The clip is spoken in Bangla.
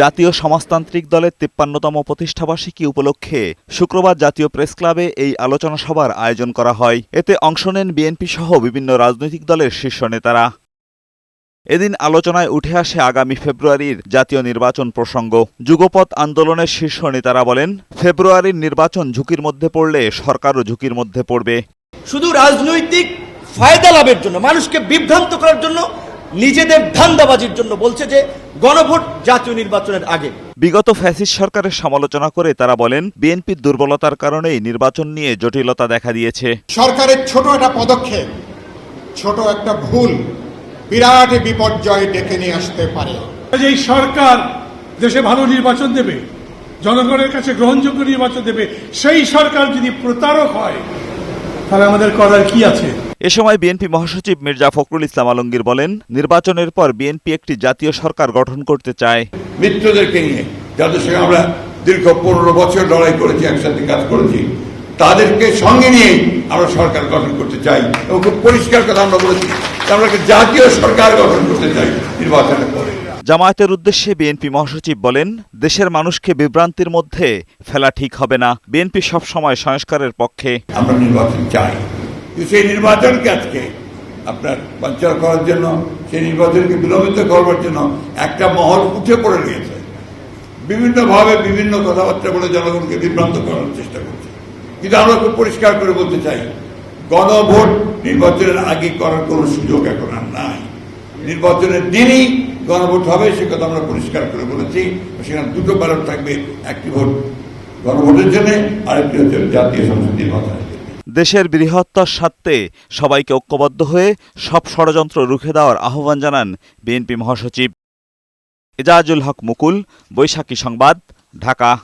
জাতীয় সমাজতান্ত্রিক দলের তিপ্পান্নতম প্রতিষ্ঠাবার্ষিকী উপলক্ষে শুক্রবার জাতীয় প্রেস ক্লাবে এই আলোচনা সভার আয়োজন করা হয়। এতে অংশ নেন বিএনপি সহ বিভিন্ন রাজনৈতিক দলের শীর্ষ নেতারা। এদিন আলোচনায় উঠে আসে আগামী ফেব্রুয়ারির জাতীয় নির্বাচন প্রসঙ্গ। যুগপৎ আন্দোলনের শীর্ষ নেতারা বলেন ফেব্রুয়ারির নির্বাচন ঝুঁকির মধ্যে পড়লে সরকারও ঝুঁকির মধ্যে পড়বে। শুধু রাজনৈতিক ফায়দা লাভের জন্য মানুষকে বিভ্রান্ত করার জন্য নিজেদের ধান্দাবাজির জন্য বলছে যে গণভোট জাতীয় নির্বাচনের আগে। বিগত ফ্যাসিস্ট সরকারের সমালোচনা করে তারা বলেন বিএনপির দুর্বলতার কারণেই নির্বাচন নিয়ে জটিলতা দেখা দিয়েছে। সরকারের ছোট একটা পদক্ষেপ ছোট একটা ভুল বিরাট বিপর্যয় ডেকে নিয়ে আসতে পারে। যে এই সরকার দেশে ভালো নির্বাচন দেবে জনগণের কাছে গ্রহণযোগ্য নির্বাচন দেবে সেই সরকার যদি প্রতারক হয় তাহলে আমাদের করার কি আছে? এ সময় বিএনপি মহাসচিব মির্জা ফখরুল ইসলাম আলমগীর বলেন নির্বাচনের পর বিএনপি একটি জাতীয় সরকার গঠন করতে চায়। মিত্রদেরকে নিয়ে যাদের সঙ্গে আমরা দীর্ঘ পনেরো বছর লড়াই করেছি একসাথে কাজ করেছি তাদেরকে সঙ্গে নিয়ে আমরা সরকার গঠন করতে চাই এবং খুব পরিষ্কার কথা আমরা বলেছি আমরা একটা জাতীয় সরকার গঠন করতে চাই নির্বাচনের পরে। জামায়াতের উদ্দেশ্যে বিএনপি মহাসচিব বলেন দেশের মানুষকে বিভ্রান্তির মধ্যে ফেলা ঠিক হবে না। বিএনপি সবসময় সংস্কারের পক্ষে। আমরা নির্বাচন চাই। সেই নির্বাচনকে আজকে আপনার বাঞ্চার করার জন্য, সেই নির্বাচনকে বিলম্বিত করবার জন্য একটা মহল উঠে পড়ে গিয়েছে। বিভিন্নভাবে বিভিন্ন কথাবার্তা বলে জনগণকে বিভ্রান্ত করার চেষ্টা করছে। কিন্তু আমরা খুব পরিষ্কার করে বলতে চাই, গণভোট নির্বাচনের আগে করার কোনো সুযোগ এখন আর নাই। নির্বাচনের দিনই গণভোট হবে, সে কথা আমরা পরিষ্কার করে বলেছি। সেখানে দুটো ব্যালট থাকবে, একটি ভোট গণভোটের জন্য, আরেকটি হচ্ছে জাতীয় সংসদ নির্বাচনের জন্য। দেশের বৃহত্তর স্বার্থে সবাইকে ঐক্যবদ্ধ হয়ে সব ষড়যন্ত্র রুখে দেওয়ার আহ্বান জানান বিএনপি মহাসচিব। এজাজুল হক মুকুল, বৈশাখী সংবাদ, ঢাকা।